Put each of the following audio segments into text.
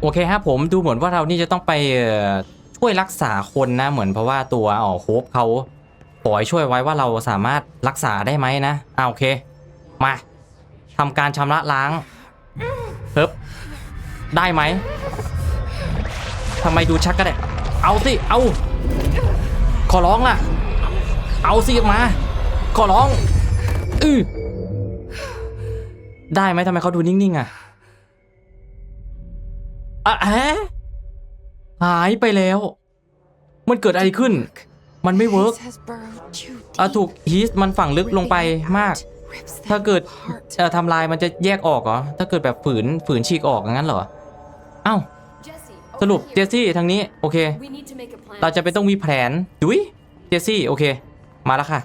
โอเคครับผมดูเหมือนว่าเรานี่จะต้องไปช่วยรักษาคนนะเหมือนเพราะว่าตัวอ๋อโฮปเขาขอให้ช่วยไว้ว่าเราสามารถรักษาได้ไหมนะอ่าโอเค มาทำการชำระล้างเฮ้บได้ไหมทำไมดูชักก็ได้เอาสิเอา ขอร้องล่ะ เอาสิมา ขอร้องอือได้ไหมทำไมเขาดูนิ่งๆอะ อะแฮะหายไปแล้ว มันเกิดอะไรขึ้น มันไม่เวิร์กอะถูกฮีสมันฝังลึกลงไปมาก ถ้าเกิดจะทำลายมันจะแยกออกเหรอ ถ้าเกิดแบบฝืนฝืนฉีกออกอย่างนั้นเหรอ เอ้า สรุปเจสซี่ทางนี้ โอเค เราจะไปต้องมีแผนดุยเจสซี่ โอเค มาแล้วค่ะ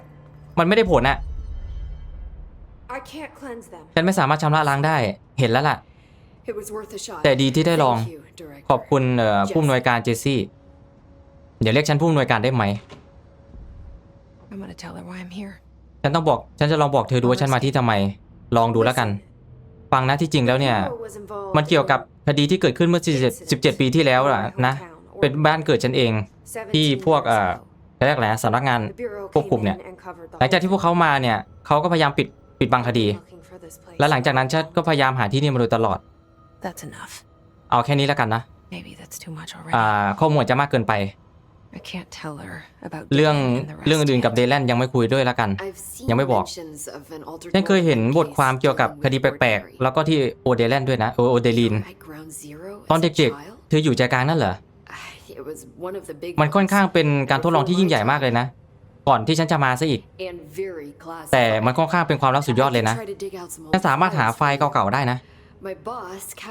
มันไม่ได้ผลอะ I can't cleanse them. ฉันไม่สามารถชำระล้างได้ เห็นแล้วล่ะ แต่ดีที่ได้ลอง Thank you, Director. ขอบคุณเอ่อผู้อำนวยการเจสซี่ เดี๋ยวเรียกฉันผู้อำนวยการได้ไหม I'm gonna tell her why I'm here. ฉันต้องบอก ฉันจะลองบอกเธอดูว่าฉันมาที่ทำไม ลองดูแล้วกัน ฟังนะที่จริงแล้วเนี่ย Hero was involved มันเกี่ยวกับคดีที่เกิดขึ้นเมื่อ17 17 ปีที่แล้วล่ะนะ เป็นบ้านเกิดฉันเอง ที่พวกเอ่อเรียกอะไรนะสำนักงานควบคุมเนี่ย หลังจากที่พวกเขามาเนี่ยเขาก็พยายามปิดปิดบังคดี และหลังจากนั้นฉันก็พยายามหาที่นี่มาโดยตลอด That's enough. เอาแค่นี้แล้วกันนะ Maybe that's too much อ่า already. ข้อมูลจะมากเกินไป I can't tell her about เรื่อง Dylan and the rest เรื่องอื่นๆกับ yet. เดแลนยังไม่คุยด้วยแล้วกัน ยังไม่บอก ฉันเคยเห็นบทความเกี่ยวกับคดีแปลกๆแล้วก็ที่โอเดแลนด้วยนะโอโอเดลินตอนเด็กๆ เธออยู่ใจกลางนั่นเหรอมันค่อนข้างเป็นการทดลองที่ยิ่งใหญ่มากเลยนะ ก่อนที่ฉันจะมาซะอีก แต่มันค่อนข้างเป็นความลับสุดยอดเลยนะฉันสามารถหาไฟล์เก่าๆได้นะ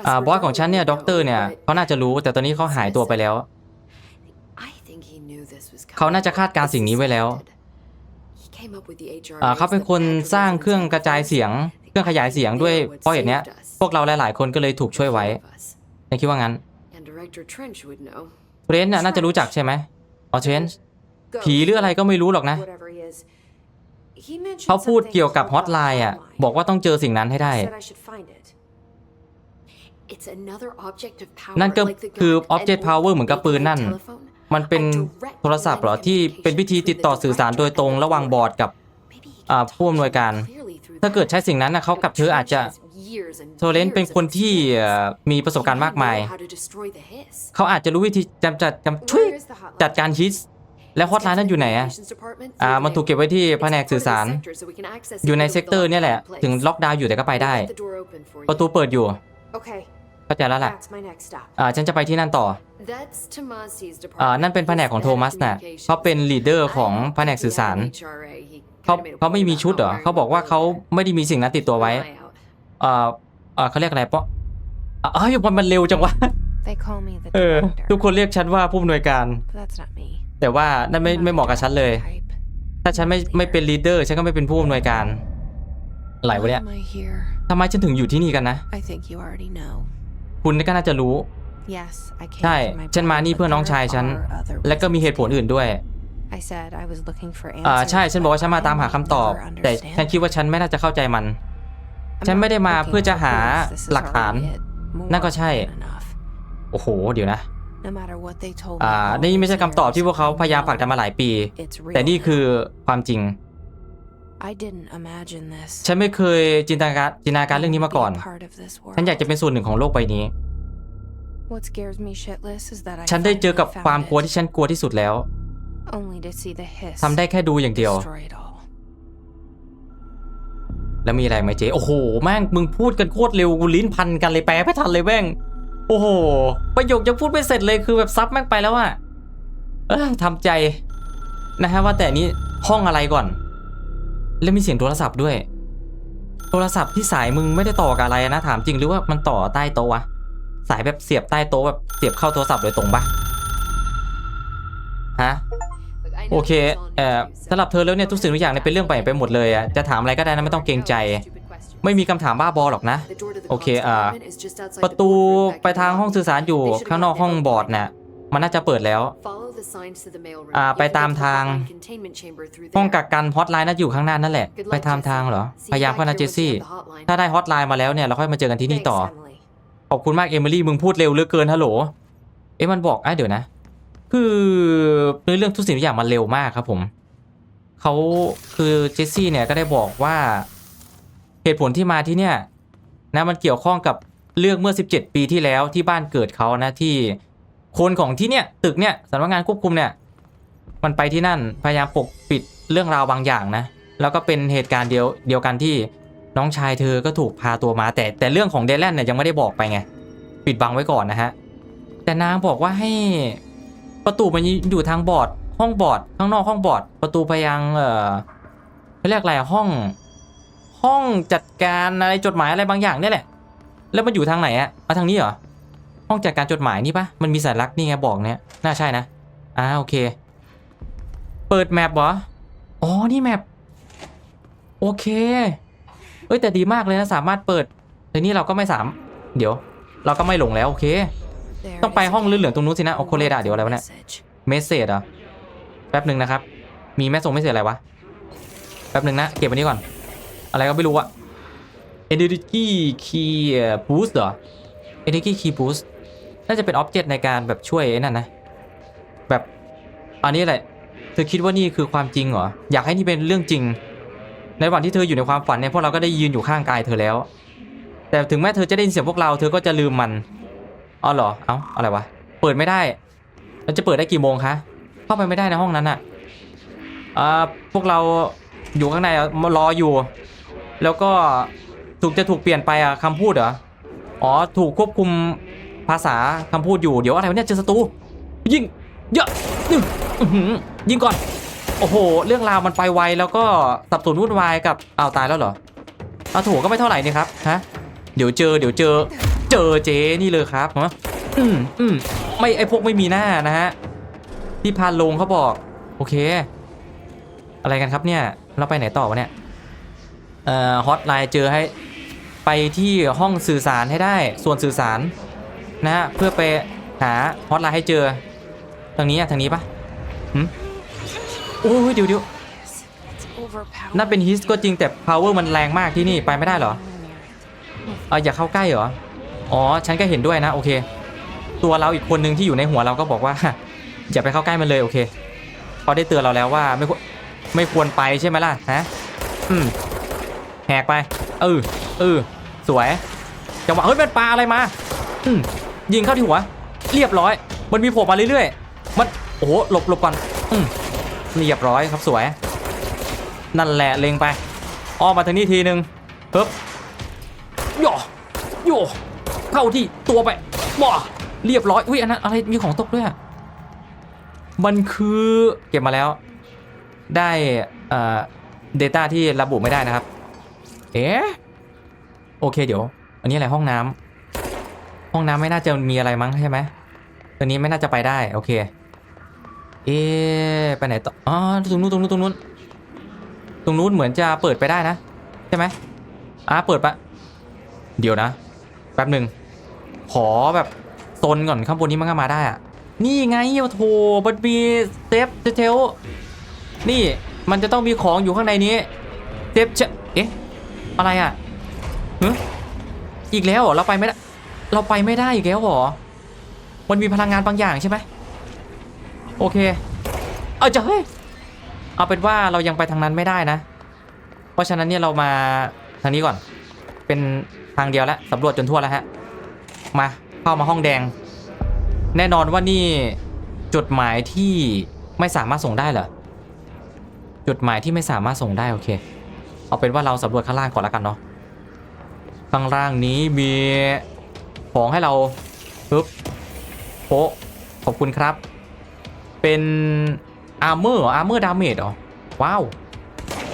อ่าบอสของฉันเนี่ยด็อกเตอร์เนี่ยเขาน่าจะรู้แต่ตอนนี้เขาหายตัวไปแล้ว เขาน่าจะคาดการณ์สิ่งนี้ไว้แล้วอ่าเขาเป็นคนสร้างเครื่องกระจายเสียง เครื่องขยายเสียงด้วยเพราะเหตุเนี้ยพวกเราหลาย ๆ คนก็เลยถูกช่วยไว้ฉันคิดว่างั้นเทรนน่ะน่าจะรู้จักใช่ไหมอ๋อเทรนผีหรืออะไรก็ไม่รู้หรอกนะ เขาพูดเกี่ยวกับฮอตไลน์อะ บอกว่าต้องเจอสิ่งนั้นให้ได้ นั่นก็คือ object power เหมือนกับปืนนั่น มันเป็นโทรศัพท์เหรอ ที่เป็นวิธีติดต่อสื่อสารโดยตรงระหว่างบอร์ดกับอ่าผู้อำนวยการ ถ้าเกิดใช้สิ่งนั้นนะเขากับเธออาจจะโทเรนเป็นคนที่เอ่อมีประสบการณ์มากมาย เขาอาจจะรู้วิธีจำจัดจำช่วยจัดการฮิสแล้วฮอตไลน์นั้นอยู่ไหนอะอ่า มันถูกเก็บไว้ที่แผนกสื่อสาร อยู่ในเซกเตอร์เนี่ยแหละ ถึงล็อกดาวน์อยู่แต่ก็ไปได้ ประตูเปิดอยู่ Okay, เข้าใจแล้วล่ะ that's my next stop. อ่าฉันจะไปที่นั่นต่ออ่านั่นเป็นแผนกของโทมัสน่ะเขาเป็นลีดเดอร์ของแผนกสื่อสาร เขาเขาไม่มีชุดเหรอ เขาบอกว่าเขาไม่ได้มีสิ่งนั้นติดตัวไว้อ่าอ่าเขาเรียกอะไรเพราะอ่าเอ้ยมันมันเร็วจังวะ They call me the เออ director. ทุกคนเรียกฉันว่าผู้อำนวยการ But that's not me. แต่ว่านั่นไม่ I'm not ไม่เหมาะกับฉันเลย that type. ถ้าฉันไม่ไม่เป็นลีดเดอร์ฉันก็ไม่เป็นผู้อำนวยการอะไรวะเนี่ย Why am I here? ทำไมฉันถึงอยู่ที่นี่กันนะ I think you already know. คุณก็น่าจะรู้ Yes, I came ใช่ for my ฉันมา brother, นี่เพื่อ but น้อง there ชายฉัน are other และก็มีเหตุผล reasons. อื่นด้วย I said I was looking for อ่า answers. ใช่ ฉันบอกว่าฉันมาตามหาคำตอบ You'll แต่ never ฉันคิดว่าฉันไม่น่าจะเข้าใจมัน understand. ฉันไม่ได้มา I'm not เพื่อจะหา looking for proof. This is หลักฐาน already it. More นั่นก็ใช่ than enough. โอ้โห เดี๋ยวนะ No matter what they told อ่า me, all นี่ไม่ใช่ those คำตอบที่พวกเขา years, พยายามผลักดันมาหลายปี it's real แต่นี่คือ now. ความจริง ฉันไม่เคยจินตนาการจินตนาการเรื่องนี้มาก่อน I wanna be a part of this ฉันอยากจะ world. เป็นส่วนหนึ่งของโลกใบนี้ What scares me shitless is that I ฉันได้เจอกับ finally ความ found กลัว it, ที่ฉันกลัวที่สุดแล้ว only to see the hiss ทำได้แค่ดูอย่างเดียว destroy it all. แล้วมีอะไรไหมเจ๊โอ้โห แม่งมึงพูดกันโคตรเร็วกูลิ้นพันกันเลยแปลไม่ทันเลยแม่ง โอ้โห ประโยคยังพูดไม่เสร็จเลยคือแบบซับแม่งไปแล้วอะเออทำใจนะฮะว่าแต่นี้ห้องอะไรก่อน แล้วมีเสียงโทรศัพท์ด้วย โทรศัพท์ที่สายมึงไม่ได้ต่อกับอะไรนะถามจริงหรือว่ามันต่อใต้โต๊ะวะสายแบบเสียบใต้โต๊ะแบบเสียบเข้าโทรศัพท์โดยตรงปะฮะโอเคเอ่อสำหรับเธอแล้วเนี่ยทุกสิ่งทุกอย่างเนี่ยเป็นเรื่องไปไปหมดเลยอะจะถามอะไรก็ได้นะไม่ต้องเกรงใจไม่มีคำถามบ้าบอหรอกนะ โอเคอ่าประตูไปทางห้องสื่อสารอยู่ข้างนอกห้องบอร์ดน่ะมันน่าจะเปิดแล้ว อ่าไปตามทางห้องกักกันฮอตไลน์น่าจะอยู่ข้างหน้านั่นแหละ ไปตามทางเหรอ พยายามเข้านะเจสซี่ ถ้าได้ฮอตไลน์มาแล้วเนี่ยเราค่อยมาเจอกันที่นี่ต่อ Thanks, Emily. ขอบคุณมากเอมิลี่มึงพูดเร็วเหลือเกินฮัลโหล เอ๊ะมันบอกอะเดี๋ยวนะ คือเนื้อเรื่องทุกสิ่งทุกอย่างมันเร็วมากครับผมเขาคือเจสซี่เนี่ยก็ได้บอกว่าเหตุผลที่มาที่เนี่ยนะมันเกี่ยวข้องกับเรื่องเมื่อ 17 ปีที่แล้วที่บ้านเกิดเขานะที่ คนของที่เนี่ยตึกเนี่ยสำนักงานควบคุมเนี่ย มันไปที่นั่นพยายามปกปิดเรื่องราวบางอย่างนะ แล้วก็เป็นเหตุการณ์เดียวเดียวกันที่น้องชายเธอก็ถูกพาตัวมา แต่แต่เรื่องของเดลแลนเนี่ยยังไม่ได้บอกไปไงปิดบังไว้ก่อนนะฮะแต่นางบอกว่าให้ประตูมันอยู่ทางบอร์ดห้องบอร์ดข้างนอกห้องบอร์ดประตูไปยังเอ่อเขาเรียกอะไรห้อง ห้องจัดการอะไรจดหมายอะไรบางอย่างนี่แหละ แล้วมันอยู่ทางไหนอะมาทางนี้เหรอ ห้องจัดการจดหมายนี่ปะมันมีสัญลักษณ์นี่ไงบอกเนี่ยน่าใช่นะอ่าโอเค เปิดแมปเหรออ๋อนี่แมปโอเคเอ้ยแต่ดีมากเลยนะสามารถเปิดแต่นี่เราก็ไม่สาม เดี๋ยว เราก็ไม่หลงแล้วโอเค ต้องไปห้องเหลืองตรงนู้นสินะโอโคเลดาเดี๋ยวอะไรวะเนี่ยเมสเซจเหรอแป๊บหนึ่งนะครับ มีแม่ส่งเมสเซจอะไรวะแป๊บหนึ่งนะเก็บอันนี้ก่อน อะไรก็ไม่รู้อะ Energy Key Boost เหรอ Energy Key Boost น่าจะเป็นอ็อบเจกต์ในการแบบช่วยไอ้นั่นนะ แบบอันนี้แหละ เธอคิดว่านี่คือความจริงเหรอ อยากให้นี่เป็นเรื่องจริง ในว่างที่เธออยู่ในความฝันเนี่ยพวกเราก็ได้ยืนอยู่ข้างกายเธอแล้ว แต่ถึงแม้เธอจะได้ยินเสียงพวกเราเธอก็จะลืมมันอ๋อเหรอ เอ้าอะไรวะ เปิดไม่ได้แล้วจะเปิดได้กี่โมงคะเข้าไปไม่ได้ในห้องนั้นอะอ่าพวกเราอยู่ข้างในรออยู่ แล้วก็ถูกจะถูกเปลี่ยนไปอะคำพูดเหรออ๋อถูกควบคุม ภาษาคำพูดอยู่เดี๋ยวอะไรวะเนี่ยเจอศัตรูยิงเยอะอื้ออื้อหือยิงก่อน โอ้โห เรื่องราวมันไปไวแล้วก็สับสนวุ่นวายกับเอาตายแล้วเหรอเอาถูกก็ไม่เท่าไหร่นี่ครับฮะเดี๋ยวเจอเดี๋ยวเจอ เจอเจนี่เลยครับฮะอืมอืมไม่ไอพวกไม่มีหน้านะฮะที่พานลงเขาบอก โอเค อะไรกันครับเนี่ย เราไปไหนต่อวะเนี่ยเอ่อฮอตไลน์เจอให้ไปที่ห้องสื่อสารให้ได้ ส่วนสื่อสาร นะฮะเพื่อไปหาฮอตไลน์ให้เจอ ทางนี้อะทางนี้ปะหืมโอ้ยเดี๋ยวเดี๋ยว It's overpowered. นั่นเป็นฮิสก็จริงแต่ power มันแรงมากที่นี่ไปไม่ได้เหรอเอออย่าเข้าใกล้เหรอ อ๋อ ฉันก็เห็นด้วยนะ โอเค ตัวเราอีกคนหนึ่งที่อยู่ในหัวเราก็บอกว่า อย่าไปเข้าใกล้มันเลยโอเคเขาได้เตือนเราแล้วว่าไม่ควรไม่ควรไปใช่ไหมล่ะฮะอืมแหกไปเออเออสวยจังหวะเฮ้ยเป็นปลาอะไรมา อืม ยิงเข้าที่หัว เรียบร้อย มันมีโผล่มาเรื่อยๆ มันโอ้โหหลบหลบก่อนอืมเรียบร้อยครับสวย นั่นแหละเล็งไปอ้อมมาทางนี้ทีนึงปึ๊บโยโยเข้าที่ตัวไปว้าเรียบร้อยอุ้ยอันนั้นอะไรมีของตกด้วยมันคือเก็บมาแล้ว ได้เอ่อ data ที่ระบุไม่ได้นะครับ เอ๊ะโอเคเดี๋ยว อันนี้อะไรห้องน้ำ ห้องน้ำไม่น่าจะมีอะไรมั้งใช่ไหมตัวนี้ไม่น่าจะไปได้โอเค เอ๊ะไปไหนต่ออ๋อตรงนู้นตรงนู้นตรงนู้นตรงนู้นเหมือนจะเปิดไปได้นะใช่ไหมอ่าเปิดปะเดี๋ยวนะ แป๊บหนึ่งขอแบบโซนก่อนข้างบนนี้มันก็มาได้อะนี่ไงโอ้โถมันมีเซฟเทลนี่มันจะต้องมีของอยู่ข้างในนี้เซฟเชเอ๊ะอะไรอะฮะอีกแล้วหรอเราไปไม่ได้ เราไปไม่ได้อีกแล้วหรอ มันมีพลังงานบางอย่างใช่ไหมโอเค เอาจะเฮ้ย เอาเป็นว่าเรายังไปทางนั้นไม่ได้นะ เพราะฉะนั้นเนี่ยเรามาทางนี้ก่อน เป็นทางเดียวแล้วสำรวจจนทั่วแล้วฮะ มาเข้ามาห้องแดง แน่นอนว่านี่จดหมายที่ไม่สามารถส่งได้เหรอจดหมายที่ไม่สามารถส่งได้โอเค เอาเป็นว่าเราสำรวจข้างล่างก่อนแล้วกันเนาะ ข้างล่างนี้มี ของให้เราปึ๊บโปะขอบคุณครับ เป็นอาร์เมอร์อาร์เมอร์ดาเมจเหรอ ว้าว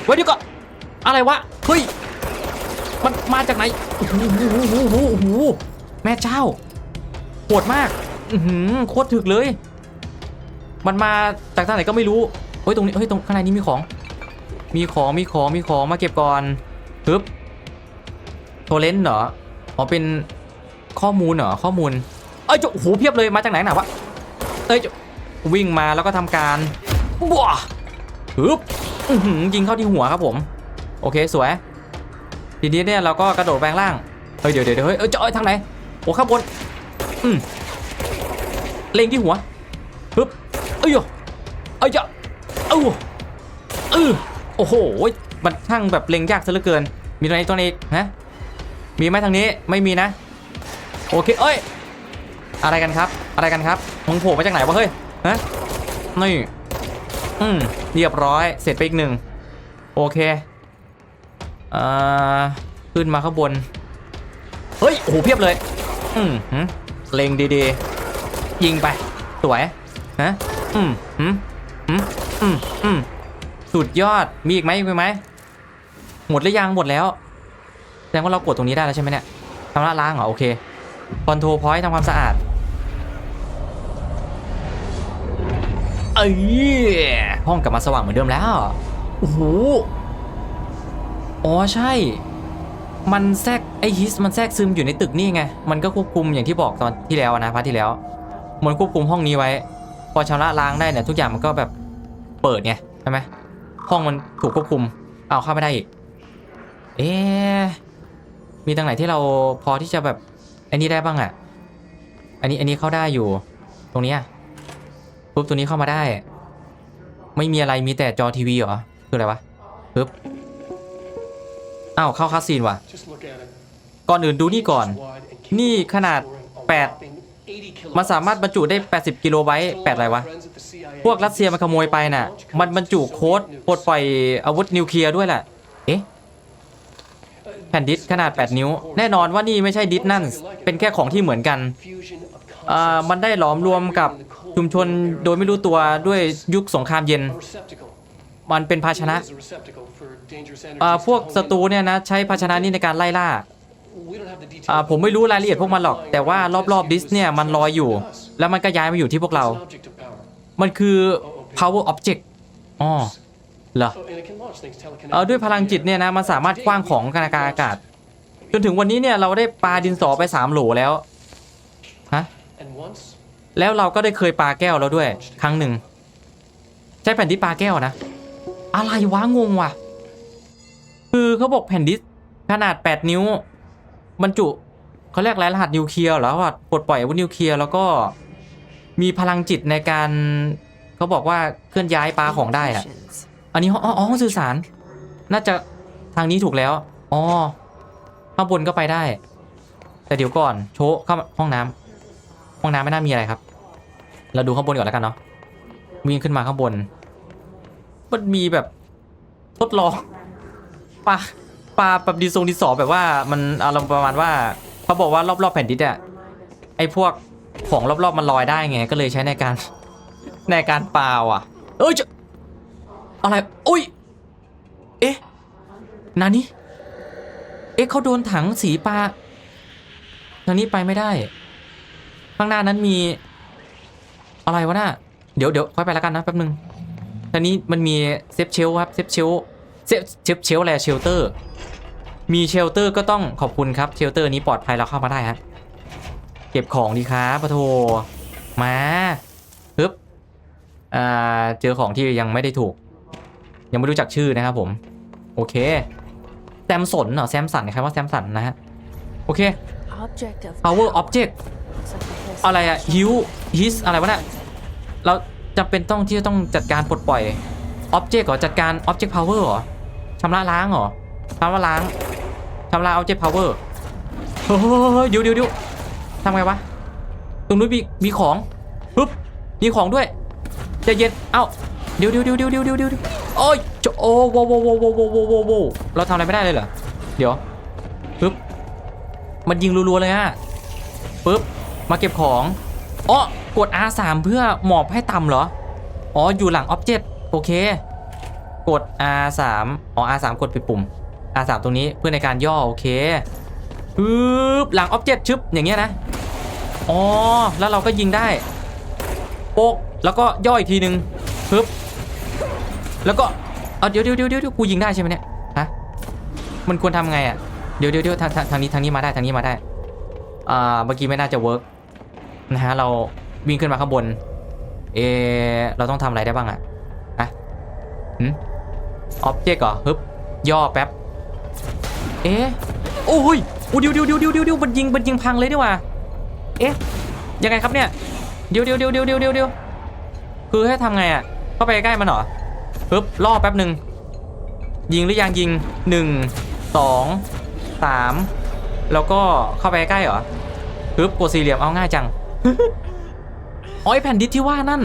เว้ยเดี๋ยวก่อะไรวะ เฮ้ย มันมาจากไหนโอ้โหโอ้โหโอ้โหแม่เจ้าโหดมาก อือหือโคตรถึกเลย มันมาจากทางไหนก็ไม่รู้ เฮ้ยตรงนี้ เฮ้ยตรงข้างในนี้มีของ มีของ มีของ มีของ มาเก็บก่อนปึ๊บโทเลนเหรอ อ๋อเป็น ข้อมูลเหรอข้อมูล เอ้ยโอ้โหเพียบเลยมาจากไหนหนาวะเอ้ยวิ่งมาแล้วก็ทำการว้าปึ๊บยิงเข้าที่หัวครับผม โอเคสวย ทีนี้เนี่ยเราก็กระโดดแปลงล่างเฮ้ยเดี๋ยวเดี๋ยวเฮ้ยเอ้ยจะเอ้ยทางไหนโอ้ข้างบนอืมเล็งที่หัวปึ๊บเอ้ยเอ้ยเอ้าเออโอ้โหมันช่างแบบเล็งยากซะเหลือเกิน มีตัวไหนตัวไหนอีกฮะมีไหมทางนี้ไม่มีนะ โอเคเอ้ย อะไรกันครับ อะไรกันครับมึงโผล่มาจากไหนวะเฮ้ยฮะนี่อืมเรียบร้อยเสร็จไปอีกหนึ่งโอเคอ่าขึ้นมาข้างบน เฮ้ยโอ้โหเพียบเลย อืมหืมเล็งดีๆ ยิงไป สวยฮะอืมหืมหืมอืมอืมสุดยอดมีอีกไหมมีไหมหมดหรือยังหมดแล้วแสดงว่าเรากดตรงนี้ได้แล้วใช่ไหมเนี่ยทำละล้างเหรอโอเค คอนโทรพอยต์ทำความสะอาดเอ้ยห้องกลับมาสว่างเหมือนเดิมแล้ว โอ้โห อ๋อใช่ มันแทรกไอฮิสมันแทรกซึมอยู่ในตึกนี่ไง มันก็ควบคุมอย่างที่บอกตอนที่แล้วนะพาร์ทที่แล้ว มันควบคุมห้องนี้ไว้ พอชำระล้างได้เนี่ยทุกอย่างมันก็แบบเปิดไงใช่ไหมห้องมันถูกควบคุม เอาเข้าไม่ได้อีก เอ๊ะมีตรงไหนที่เราพอที่จะแบบ อันนี้ได้บ้างอะอันนี้อันนี้เข้าได้อยู่ ตรงเนี้ยปุ๊บตัวนี้เข้ามาได้ ไม่มีอะไรมีแต่จอทีวีเหรอ คืออะไรวะปึ๊บอ้าวเข้าคาสซีนว่ะ ก่อนอื่นดูนี่ก่อน นี่ขนาด 8 มันสามารถบรรจุได้ 80 กิโลไบต์8อะไรวะ พวกรัสเซียมันขโมยไปน่ะ มันบรรจุโค้ดปลดปล่อยอาวุธนิวเคลียร์ด้วยแหละ เอ๊ะ แผ่นดิสขนาด 8 นิ้ว แน่นอนว่านี่ไม่ใช่ดิสนั่นเป็นแค่ของที่เหมือนกันอ่ามันได้หลอมรวมกับชุมชนโดยไม่รู้ตัวด้วยยุคสงครามเย็น มันเป็นภาชนะอ่าพวกศัตรูเนี่ยนะใช้ภาชนะนี้ในการไล่ล่าอ่า ผมไม่รู้รายละเอียดพวกมันหรอก แต่ว่ารอบๆดิสเนี่ยมันลอยอยู่ แล้วมันก็ย้ายมาอยู่ที่พวกเรา มันคือ power object อ๋อ เหรอเออด้วยพลังจิตเนี่ยนะมันสามารถคว้างของกันอากาศ จนถึงวันนี้เนี่ยเราได้ปาดินสอไป 3 โหลแล้วฮะแล้วเราก็ได้เคยปาแก้วแล้วด้วย ครั้งหนึ่งใช้แผ่นดิสปาแก้วนะ อะไรวะงงว่ะ คือเขาบอกแผ่นดิสขนาด 8 นิ้วบรรจุเขาเรียกอะไรรหัสนิวเคลียร์เหรอว่าปลดปล่อยอาวุธนิวเคลียร์แล้วก็มีพลังจิตในการเขาบอกว่าเคลื่อนย้ายปลาของได้อะ Communications. อันนี้ห้องอ๋อห้องสื่อสาร น่าจะทางนี้ถูกแล้ว อ๋อ ข้างบนก็ไปได้ แต่เดี๋ยวก่อน โชว์เข้าห้องน้ำห้องน้ำไม่น่ามีอะไรครับ เราดูข้างบนก่อนแล้วกันเนาะ วิ่งขึ้นมาข้างบน มันมีแบบทดลองปลาปลาแบบดีทรงดีสอแบบว่ามันอารมณ์ประมาณว่าเขาบอกว่ารอบๆแผ่นดินอะไอพวกของรอบๆมันลอยได้ไง ก็เลยใช้ในการในการปลาอะ เอ้ย อะไรอุ้ย เอ๊ะนานี่เอ๊ะเขาโดนถังสีปลาทางนี้ไปไม่ได้ ข้างหน้านั้นมี อะไรวะน่ะเดี๋ยวเดี๋ยวค่อยไปแล้วกันนะแป๊บนึงทางนี้มันมีเซฟเชลครับเซฟเชลเซฟเซฟเชลอะไรเชลเตอร์ มีเชลเตอร์ก็ต้องขอบคุณครับเชลเตอร์นี้ปลอดภัยเราเข้ามาได้ฮะเก็บของดีครับปะโทมาฮึบอ่าเจอของที่ยังไม่ได้ถูก ยังไม่รู้จักชื่อนะครับผม โอเคแซมสันเหรอแซมสันนะครับว่าแซมสันนะฮะ โอเค Object of power object Looks like the whole อะไรอะ situation ฮิวฮิสอะไรวะน่ะเราจำเป็นต้องที่จะต้องจัดการปลดปล่อย object เหรอจัดการ object power เหรอชำระล้างเหรอชำระล้างชำระ object power เฮ้ยเดี๋ยวเดี๋ยวเดี๋ยวทำไงวะตรงนู้นมีมีของปึ๊บมีของด้วยใจเย็นเอ้า เดี๋ยวเดี๋ยวเดี๋ยวเดี๋ยวเดี๋ยวเดี๋ยวโอ้ยจะโอ้โวโวโวโวโวโวโวเราทำอะไรไม่ได้เลยเหรอ เดี๋ยวปึ๊บ มันยิงรัวๆเลยฮะปึ๊บ มาเก็บของอ๋อกด R3 เพื่อหมอบให้ต่ำเหรอ อ๋อ อยู่หลังอ็อบเจกต์โอเค กด R3 อ๋อ R3 กดผิดปุ่ม R3 ตรงนี้เพื่อในการย่อโอเคปึ๊บ หลังอ็อบเจกต์ชึบ อย่างเงี้ยนะ อ๋อ แล้วเราก็ยิงได้โป๊กแล้วก็ย่ออีกทีนึงปึ๊บ แล้วก็เอาเดี๋ยวเดี๋ยวเดี๋ยวเดี๋ยวกูยิงได้ใช่ไหมเนี่ยฮะมันควรทำไงอะเดี๋ยวเดี๋ยวเดี๋ยวทางทางทางนี้ทางนี้มาได้ทางนี้มาได้อ่าเมื่อกี้ไม่น่าจะเวิร์กนะฮะเราวิ่งขึ้นมาข้างบน เอเราต้องทำอะไรได้บ้างอะอะหืมออบเจกต์เหรอฮึบย่อแป๊บเอ๊ะโอ้ยโอ้เดี๋ยวเดี๋ยวเดี๋ยวเดี๋ยวเดี๋ยวมันยิงมันยิงพังเลยดีกว่าเอ๊ะยังไงครับเนี่ยเดี๋ยวเดี๋ยวเดี๋ยวเดี๋ยวเดี๋ยวเดี๋ยวเดี๋ยวคือให้ทำไงอะเข้าไปใกล้มันเหรอ ปึ๊บล่อแป๊บหนึ่งยิงหรือยังยิงหนึ่งสองสามแล้วก็เข้าไปใกล้เหรอปึ๊บกดสี่เหลี่ยมเอาง่ายจังอ๋อไอแผ่นดิสที่ว่านั่น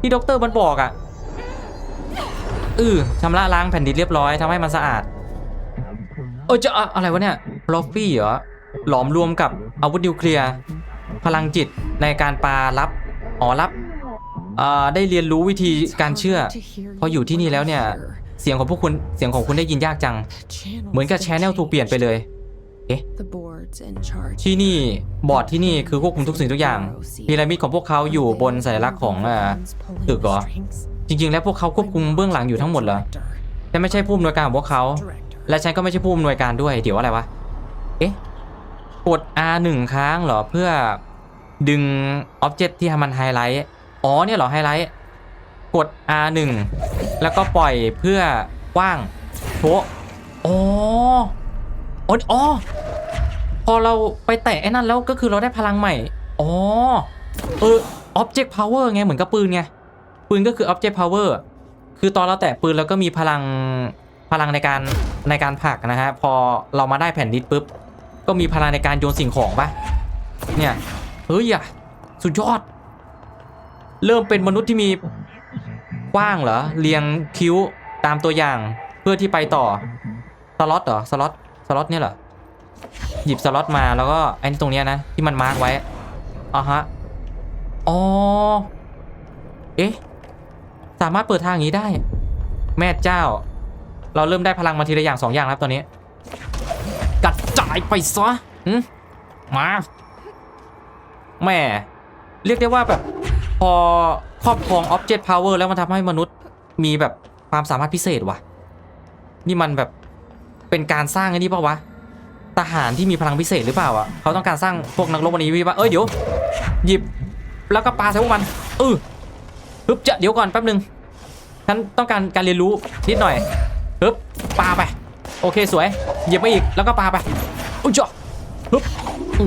ที่ด็อกเตอร์มันบอกอะเออชำระล้างแผ่นดินเรียบร้อยทำให้มันสะอาด เออจะอะอะไรวะเนี่ยลอฟฟี่เหรอ หลอมรวมกับอาวุธนิวเคลียร์ พลังจิตในการปารับ อ๋อรับอ่า ได้เรียนรู้วิธีการเชื่อ พออยู่ที่นี่แล้วเนี่ย เสียงของพวกคุณเสียงของคุณได้ยินยากจัง เหมือนกับแชนแนลถูกเปลี่ยนไปเลยที่นี่บอร์ดที่นี่คือควบคุมทุกสิ่งทุกอย่างพีระมิดของพวกเขาอยู่บนสัญลักษณ์ของตึกเหรอจริง ๆ แล้วพวกเขาควบคุมเบื้องหลังอยู่ทั้งหมดเหรอแต่ไม่ใช่ผู้อำนวยการของพวกเขา และฉันก็ไม่ใช่ผู้อำนวยการด้วยเดี๋ยวอะไรวะเอ๊ะกด R 1ครั้งเหรอเพื่อดึงอ็อบเจกต์ที่มันไฮไลท์ อ๋อเนี่ยเหรอไฮไลท์กด R 1 แล้วก็ปล่อยเพื่อกว้างโถอ๋ออ๋ออ๋อพอเราไปแตะไอ้นั่นแล้วก็คือเราได้พลังใหม่ อ๋อ เออ object power ไงเหมือนกับปืนไง ปืนก็คือ object power คือตอนเราแตะปืนแล้วก็มีพลังพลังในการในการผลักนะฮะ พอเรามาได้แผ่นดิสปุ๊บ ก็มีพลังในการโยนสิ่งของปะเนี่ย เฮ้ยอะสุดยอด เริ่มเป็นมนุษย์ที่มีกว้างเหรอเรียงคิ้วตามตัวอย่างเพื่อที่ไปต่อสล็อตเหรอสล็อตสล็อตเนี่ยเหรอหยิบสล็อตมาแล้วก็ไอ้ตรงเนี้ยนะที่มันมาร์กไว้อะฮะอ๋อเอ๊ะสามารถเปิดทางอย่างนี้ได้ แม่เจ้า เราเริ่มได้พลังมาทีละอย่างสองอย่างแล้วตอนนี้ กัดจ่ายไปซะมาแม่เรียกได้ว่าแบบ พอครอบครอง Object Power แล้วมันทำให้มนุษย์มีแบบความสามารถพิเศษว่ะ นี่มันแบบเป็นการสร้างไอ้นี่ปะวะทหารที่มีพลังพิเศษหรือเปล่าอะเขาต้องการสร้างพวกนักรบวันนี้วิว่าเอ้ยเดี๋ยวหยิบแล้วก็ปาใส่พวกมันเออฮึบจะเดี๋ยวก่อนแป๊บนึงฉันต้องการการเรียนรู้นิดหน่อยฮึบปาไป โอเคสวยหยิบมาอีกแล้วก็ปาไปอุ้ยจ้ะฮึบอื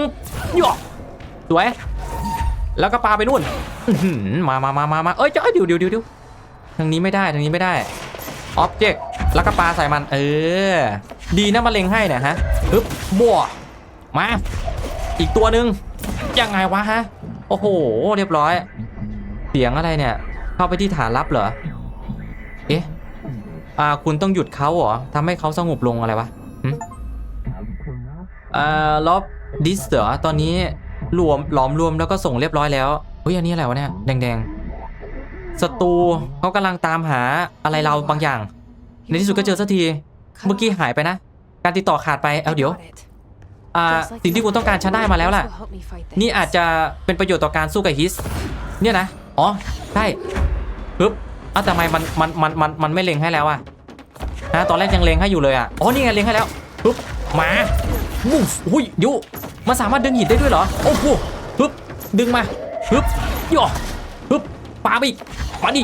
มหย่อสวย แล้วก็ปาไปนู่นมามามามามาเอ้ยจ้ะเดี๋ยวเดี๋ยวเดี๋ยวเดียวทางนี้ไม่ได้ทางนี้ไม่ได้ออบเจกต์แล้วก็ปาใส่มัน เออ ดีนะมาเล็งให้เนี่ยฮะฮึบบัวมา อีกตัวหนึ่งยังไงวะฮะ โอ้โห เรียบร้อย เสียงอะไรเนี่ย เข้าไปที่ฐานลับเหรอ เอ๊ะอ่าคุณต้องหยุดเขาเหรอทำให้เขาสงบลงอะไรวะอ่าล็อบดิสเหรอตอนนี้ รวมหลอมรวมแล้วก็ส่งเรียบร้อยแล้วเฮ้ยอันนี้อะไรวะเนี่ยแดงๆศัตรูเขากำลังตามหาอะไรเราบางอย่าง ในที่สุดก็เจอสักทีเมื่อกี้หายไปนะ การติดต่อขาดไปเอาเดี๋ยวอ่าสิ่งที่คุณต้องการฉันได้มาแล้วล่ะ นี่อาจจะเป็นประโยชน์ต่อการสู้กับฮิส เนี่ยนะ อ๋อ ใช่ปึ๊บอ้าวแต่ทำไมมันมันมันมันมันไม่เล็งให้แล้วอะฮะตอนแรกยังเล็งให้อยู่เลยอะอ๋อ นี่ไงเล็งให้แล้วปึ๊บ มา มูฟอุ้ยยู มันสามารถดึงหินได้ด้วยเหรอ โอ้โหปึ๊บดึงมาปึ๊บย่อปึ๊บปาไปอีกมาดิ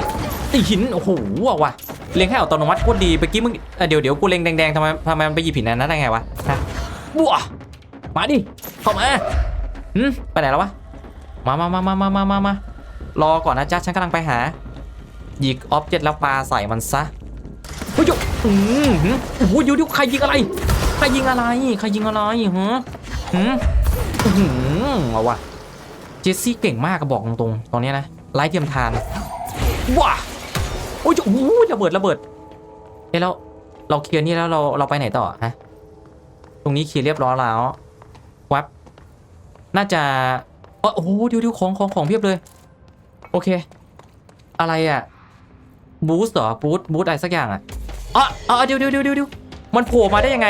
ตีหิน โอ้โหว้าวว่ะเล็งให้อัตโนมัติโคตรดีเมื่อกี้มึงเเดี๋ยวเดี๋ยวกูเล็งแดงๆทำไมทำไมมันไปหยิบหินนั้นได้ไงวะฮะบัวมาดิเข้ามาหืมไปไหนแล้ววะมามามามามามามามารอก่อนนะจ๊ะฉันกำลังไปหาหยิกออบเจกต์แล้วปาใส่มันซะเฮ้ยโยอืมหืมโอ้โหยวเดี๋ยวใครยิงอะไรใครยิงอะไรใครยิงอะไรฮะ หืมอื้อหืมเอาวะเจสซี่เก่งมากก็บอกตรงๆตอนนี้นะไร้เทียมทานว้าโอ้ยโอ้โหระเบิดระเบิดเอ้แล้วเราเคลียร์นี่แล้วเราเราไปไหนต่อฮะตรงนี้เคลียร์เรียบร้อยแล้ววับน่าจะโอ้โหเดี๋ยวเดี๋ยวของของของเพียบเลย โอเค อะไรอะบูสต์เหรอบูสต์บูสต์อะไรสักอย่างอะอ๋ออ๋อเดี๋ยวเดี๋ยวเดี๋ยวเดี๋ยวมันโผล่มาได้ยังไง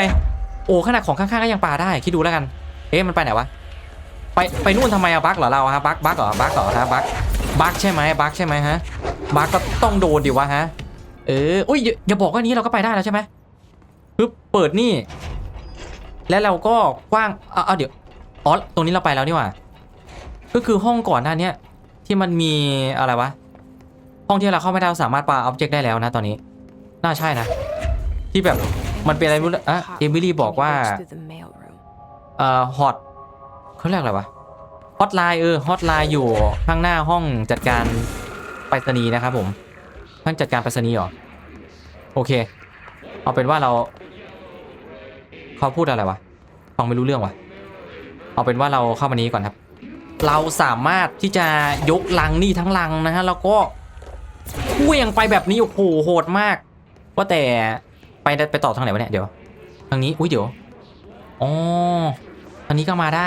โอ้ขนาดของข้างๆก็ยังปาได้ คิดดูแล้วกัน เอ๊ะมันไปไหนวะ ไปไปนู่นทำไมอะบักเหรอเราฮะบักบักเหรอบักเหรอฮะบักบักใช่ไหมบักใช่ไหมฮะบักก็ต้องโดนดิวะฮะ เอออุ้ยอย่าบอกว่านี้เราก็ไปได้แล้วใช่ไหมปึ๊บเปิดนี่ และเราก็กว้างเอาเอาเดี๋ยวอ๋อตรงนี้เราไปแล้วนี่หว่าก็คือห้องก่อนหน้านี้ที่มันมีอะไรวะห้องที่เราเข้าไม่ได้เราสามารถปาอ็อบเจกต์ได้แล้วนะตอนนี้ น่าใช่นะ ที่แบบมันเป็นอะไรไม่รู้อะเอมิลี่บอกว่า เอ่อฮอตเขาเรียกอะไรวะฮอตไลน์เออฮอตไลน์อยู่ข้างหน้าห้องจัดการไปรษณีย์นะครับผมห้องจัดการไปรษณีย์เหรอโอเค เอาเป็นว่าเราเขาพูดอะไรวะฟังไม่รู้เรื่องวะเอาเป็นว่าเราเข้ามานี้ก่อนครับ เราสามารถที่จะยกลังนี่ทั้งลังนะฮะแล้วก็เคลื่องไปแบบนี้โอ้โหโหดมาก ว่าแต่ไปไปต่อทางไหนวะเนี่ยเดี๋ยว ทางนี้อุ้ยเดี๋ยวอ๋อ ทางนี้ก็มาได้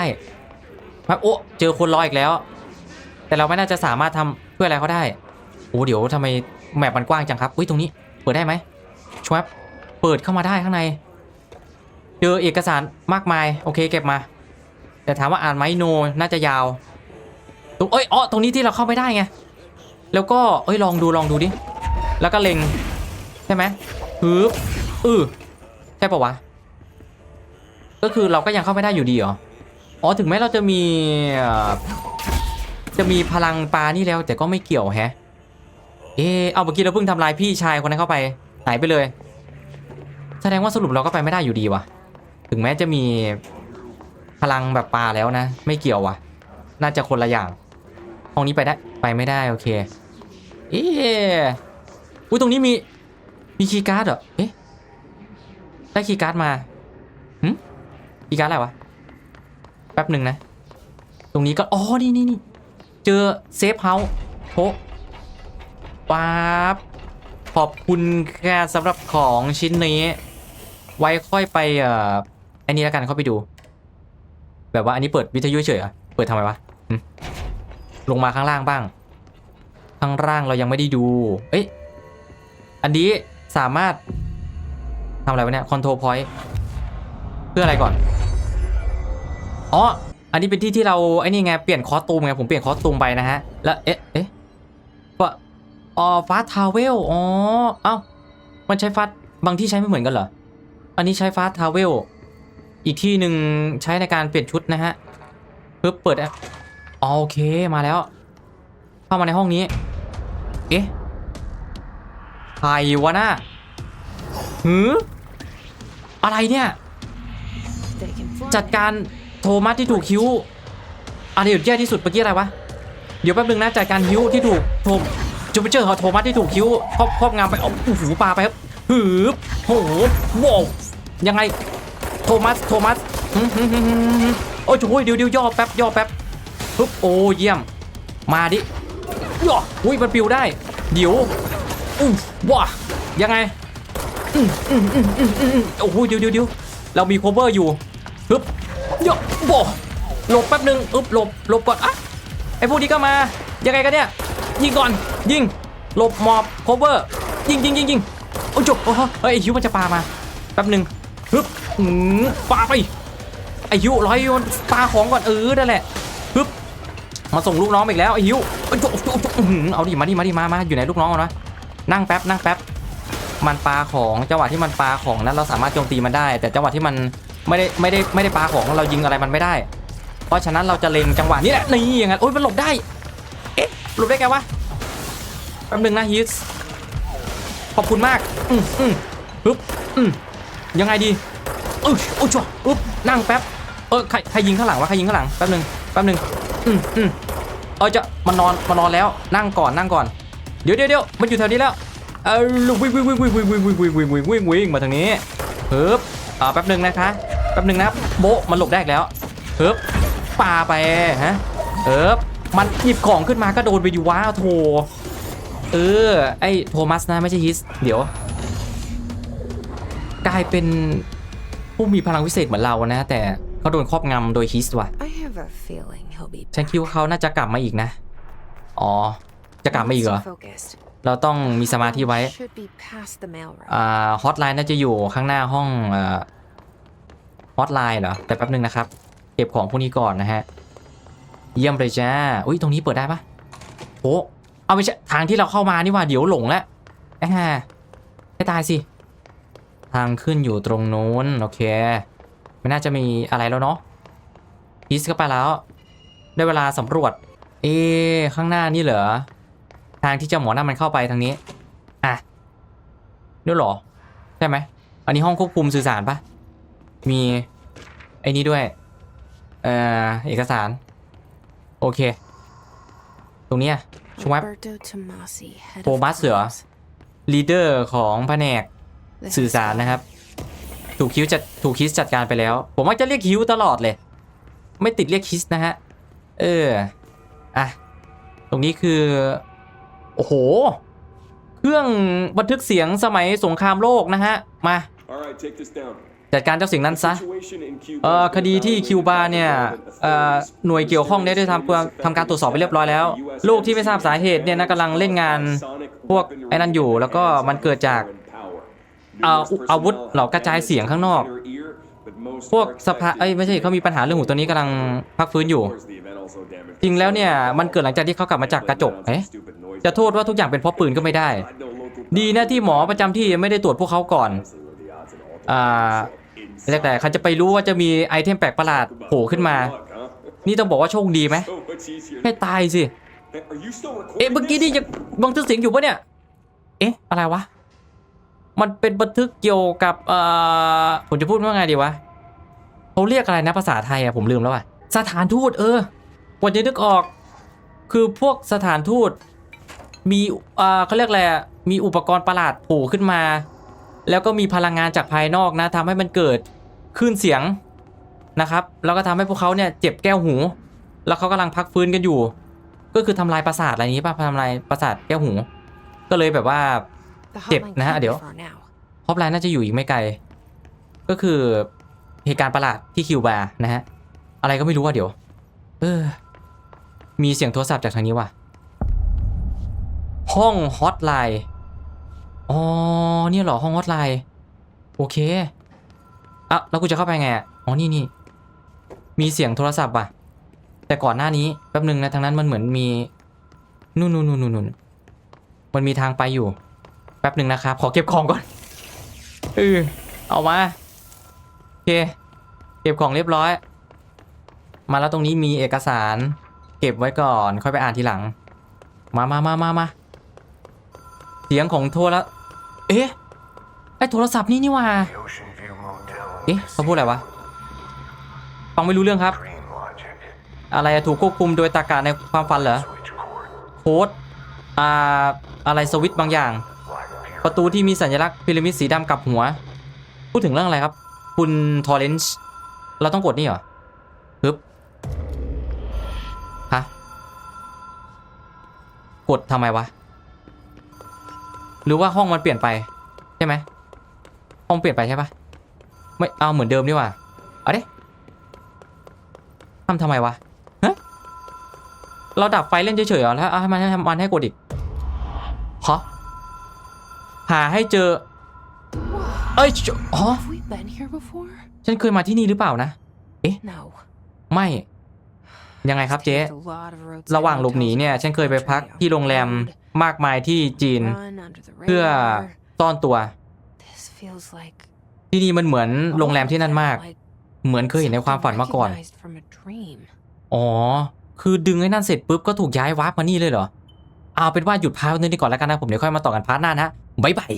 ครับโอ้เจอคนรออีกแล้ว แต่เราไม่น่าจะสามารถทำเพื่ออะไรเขาได้โอ้เดี๋ยวทำไมแมปมันกว้างจังครับอุ้ยตรงนี้ เปิดได้ไหมชวบเปิดเข้ามาได้ข้างใน เจอเอกสารมากมายโอเคเก็บมา แต่ถามว่าอ่านไหมโนน่าจะยาวตรงเอ้ยอ๋อตรงนี้ที่เราเข้าไม่ได้ไงแล้วก็เอ้ยลองดูลองดูดิแล้วก็เล็งใช่ไหมฮึบอือใช่ปะวะ ก็คือเราก็ยังเข้าไม่ได้อยู่ดีเหรอ อ๋อถึงแม้เราจะมี จะมีพลังปลานี่แล้ว แต่ก็ไม่เกี่ยวแฮะ เอะเอาเมื่อกี้เราเพิ่งทำลายพี่ชายคนนั้นเข้าไปหายไปเลย แสดงว่าสรุปเราก็ไปไม่ได้อยู่ดีวะถึงแม้จะมีพลังแบบปลาแล้วนะ ไม่เกี่ยวว่ะน่าจะคนละอย่างห้องนี้ไปได้ไปไม่ได้โอเค เอ๊ะอุ้ยตรงนี้มีมีคีย์การ์ดเหรอ เอ๊ะได้คีย์การ์ดมาหึคี ย์การอะไรวะ แป๊บหนึ่งนะ ตรงนี้ก็ อ๋อ นี่นี่นี่เจอเซฟเฮาส์โถป๊าบขอบคุณแค่สำหรับของชิ้นนี้ ไว้ค่อยไปเอ่ออ้นี่แล้วกันเข้าไปดู แบบว่าอันนี้เปิดวิทยุเฉยเหรอะเปิดทำไมวะลงมาข้างล่างบ้าง ข้างล่างเรายังไม่ได้ดู เอ้ย อันนี้สามารถทำอะไรวะเนี่ยคอนโทรลพอยต์เพื่ออะไรก่อน อ๋อ อันนี้เป็นที่ที่เราไอ้นี่ไงเปลี่ยนคอสตูมไงผมเปลี่ยนคอสตูมไปนะฮะ แล้วเอ๊ะเอ๊ะว่าอ๋อฟาสทาวเวลอ๋อเอ้ามันใช้ฟาสบางที่ใช้ไม่เหมือนกันเหรอ อันนี้ใช้ฟาสทาวเวลอีกที่หนึ่งใช้ในการเปลี่ยนชุดนะฮะเพื่อเปิดแอปโอเคมาแล้ว เข้ามาในห้องนี้ เอ๊ะใครวะน่ะหืออะไรเนี่ย จัดการ โทมัสที่ถูกคิ้วอะไรอยู่แย่ที่สุดเมื่อกี้อะไรวะ เดี๋ยวแป๊บนึงนะจัดการคิ้วที่ถูกโทมจูปิเจอร์เขาโทมัสที่ถูกคิ้วครอบครอบงำไปเอาโอ้โหปลาไปครับหือโอ้โหว้ยังไงโทมัสโทมัสโอ้ยโอ้ยเดี๋ยวเดี๋ยวย่อแป๊บย่อแป๊บปึ๊บโอ้เยี่ยม มาดิย่ออุ้ยมันปิวได้เดี๋ยวอู้ว้ายังไงโอ้โหเดี๋ยวเดี๋ยวเดี๋ยวเรามีโคเวอร์อยู่ฮึบ โยกโบหลบแป๊บหนึ่งอึบหลบหลบก่อนอะไอพวกนี้ก็มายังไงกันเนี่ยยิงก่อนยิงหลบหมอบโคเวอร์ยิงยิงยิงยิงโอ้จบโอ้โหเฮ้ยไอฮิวมันจะปามาแป๊บหนึ่งฮึบอืมปาไปไอฮิวร้อยมันปาของก่อนเออนั่นแหละฮึบมาส่งลูกน้องอีกแล้วไอฮิวโอ้จบจบจบหือเอาดิมาดิมาดิมามาอยู่ไหนลูกน้องเอานะนั่งแป๊บนั่งแป๊บมันปาของจังหวะที่มันปาของนั้นเราสามารถโจมตีมันได้ แต่จังหวะที่มัน ไม่ได้ไม่ได้ไม่ได้ปาของเรายิงอะไรมันไม่ได้ เพราะฉะนั้นเราจะเล็งจังหวะนี้แหละนี่อย่างนั้นโอ้ยมันหลบได้เอ๊ะหลบได้ไงวะแป๊บนึงนะฮิตขอบคุณมากอืมอืมปึ๊บอืมยังไงดีอึ๊บโอ้ยชัวอึ๊บนั่งแป๊บเออใครใครยิงข้างหลังวะใครยิงข้างหลังแป๊บนึงแป๊บนึงอืมอืมเออจะมันนอนมันนอนแล้วนั่งก่อนนั่งก่อนเดี๋ยวเดี๋ยวเดี๋ยวมันอยู่แถวนี้แล้วเออวิ่งวิ่งวิ่งวิ่งวิ่งวิ่งวิ่งวิ่งวิ่งวิ่งวิ่งวิ่งมาทางนี้เฮิบอ่าแป๊บหนึ่งนะคะ แป๊บหนึ่งนะโบะมันหลบได้อีกแล้วเฮิบปาไปฮะเฮิบมันหยิบของขึ้นมาก็โดนไปอยู่ว้าวโถเออไอโทมัสนะไม่ใช่ฮิสเดี๋ยว กลายเป็นผู้มีพลังวิเศษเหมือนเรานะ แต่เขาโดนครอบงำโดยฮิสว่ะ I have a feeling he'll be ฉันคิดว่าเขาน่าจะกลับมาอีกนะ อ๋อ จะกลับมาอีกเหรอ focused. เราต้องมีสมาธิไว้ Should be past the mail room. อ่าฮอตไลน์น่าจะอยู่ข้างหน้าห้องอ่า ฮอตไลน์เหรอ แต่แป๊บนึงนะครับ เก็บของพวกนี้ก่อนนะฮะ เยี่ยมเลยจ้า อุ้ยตรงนี้เปิดได้ปะโอ้เอาไม่ใช่ทางที่เราเข้ามานี่ว่าเดี๋ยวหลงแล้วแอะให้ตายสิ ทางขึ้นอยู่ตรงนู้นโอเค ไม่น่าจะมีอะไรแล้วเนาะพีสก็ไปแล้ว ได้เวลาสำรวจ เอะข้างหน้านี่เหรอ ทางที่เจ้าหมอนั่นมันเข้าไปทางนี้ อะด้วยเหรอ ใช่ไหม อันนี้ห้องควบคุมสื่อสารปะ มีไอ้นี้ด้วย เอ่อ เอกสาร โอเค ตรงเนี้ยชวับ Roberto Tomasi, head of Thomas เหรอ claims. ลีดเดอร์ของแผนก This สื่อ is สารนะครับ ถูกคิวจัดถูกคิสจัดการไปแล้ว ผมว่าจะเรียกคิวตลอดเลย ไม่ติดเรียกคิสนะฮะ เออ อะ ตรงนี้คือ โอ้โห เครื่องบันทึกเสียงสมัยสงครามโลกนะฮะ มา All right, take this down. จัดการเจ้าสิ่งนั้นซะ Situation in Cuba เอ่อ has คดีที่ been คิวบาเนี่ยเอ่อหน่วยเกี่ยวข้องได้ได้ทำทำการตรวจสอบไปเรียบร้อยแล้ว ลูกที่ไม่ทราบสาเหตุเนี่ยนะกำลังเล่นงานพวกไอ้นั่นอยู่ แล้วก็มันเกิดจากเอาอาวุธเหล่ากระจายเสียงข้างนอก พวกสภาเอ้ยไม่ใช่เขามีปัญหาเรื่องหูตัวนี้กำลังพักฟื้นอยู่ จริงแล้วเนี่ยมันเกิดหลังจากที่เขากลับมาจากกระจกเอ๊ะจะโทษว่าทุกอย่างเป็นเพราะปืนก็ไม่ได้ ดีนะที่หมอประจำที่ไม่ได้ตรวจพวกเขาก่อน อ่า แต่แต่ใครจะไปรู้ว่าจะมีไอเทมแปลกประหลาดโผล่ขึ้นมา นี่ต้องบอกว่าโชคดีไหมแค่ตายสิ เอ๊ะเมื่อกี้นี่ยังบันทึกเสียงอยู่ปะเนี่ย เอ๊ะ อะไรวะ มันเป็นบันทึกเกี่ยวกับเอ่อผมจะพูดว่าไงดีวะเขาเรียกอะไรนะภาษาไทยอะผมลืมแล้วอะสถานทูตเออวันจะนึกออก คือพวกสถานทูตมีอ่าเขาเรียกอะไรมีอุปกรณ์ประหลาดโผล่ขึ้นมา แล้วก็มีพลังงานจากภายนอกนะทำให้มันเกิดคลื่นเสียงนะครับแล้วก็ทำให้พวกเขาเนี่ยเจ็บแก้วหู แล้วเขากำลังพักฟื้นกันอยู่ ก็คือทำลายประสาทอะไรอย่างนี้ป่ะทำลายประสาทแก้วหู ก็เลยแบบว่า The Tip hotline นะฮะ can't be เดี๋ยว far now. ฮอปไลน์น่าจะอยู่อีกไม่ไกล ก็คือเหตุการณ์ประหลาดที่คิวบาร์นะฮะอะไรก็ไม่รู้ว่าเดี๋ยว เออ มีเสียงโทรศัพท์จากทางนี้ว่ะห้องฮอตไลน์ อ๋อเนี่ยเหรอห้องฮอตไลน์โอเคอะแล้วกูจะเข้าไปไงอ๋อนี่นี่มีเสียงโทรศัพท์ว่ะ แต่ก่อนหน้านี้แป๊บหนึ่งนะทางนั้นมันเหมือนมีนู่นนู่นนู่นนู่นมันมีทางไปอยู่ แป๊บหนึ่งนะครับ ขอเก็บของก่อนเออเอามาโอเค เก็บของเรียบร้อย มาแล้วตรงนี้มีเอกสาร เก็บไว้ก่อน ค่อยไปอ่านทีหลัง มามามามามา สียงของโทรเอ๊ะ ไอโทรศัพท์นี่นี่หว่า Ocean View Motel เอ๊ะเขาพูดอะไรวะ ฟังไม่รู้เรื่องครับ Dream Logic อะไรอะถูกควบคุมโดยตากาในความฝันเหรอ Switch Cord โค้ดอ่า อะไรสวิตช์บางอย่าง Black Pyramid ประตูที่มีสัญลักษณ์พีระมิดสีดำกับหัว พูดถึงเรื่องอะไรครับ คุณทอร์เรนซ์เราต้องกดนี่เหรอฮึบฮะ กดทำไมวะ หรือว่าห้องมันเปลี่ยนไปใช่ไหมห้องเปลี่ยนไปใช่ปะไม่เอาเหมือนเดิมดีกว่าเอาดิทำทำไมวะฮะเราดับไฟเล่นเฉยๆเหรอแล้วเอาให้มันให้มันให้กดอีกฮะหาให้เจอ เอ้ยจอ๋อ Have we been here before? ฉันเคยมาที่นี่หรือเปล่านะ No. ไม่ ยังไงครับเจ๊ Paved a lot of roadside ระหว่างหลบหนีเนี่ย ฉันเคยไปพักที่โรงแรม มากมายที่จีน Run under the เพื่อ radar. ซ่อนตัว This feels like ที่นี่มันเหมือน all โรงแรมที่นั่นมาก like เหมือนเคยเห็นในความฝันมาก่อน recognized from a dream. อ๋อ คือดึงไอ้นั่นเสร็จปุ๊บก็ถูกย้ายวาร์ปมานี่เลยเหรอ เอาเป็นว่าหยุดพาร์ทนี้ก่อนแล้วกันนะผมเดี๋ยวค่อยมาต่อกันพาร์ทหน้านะบ๊ายบาย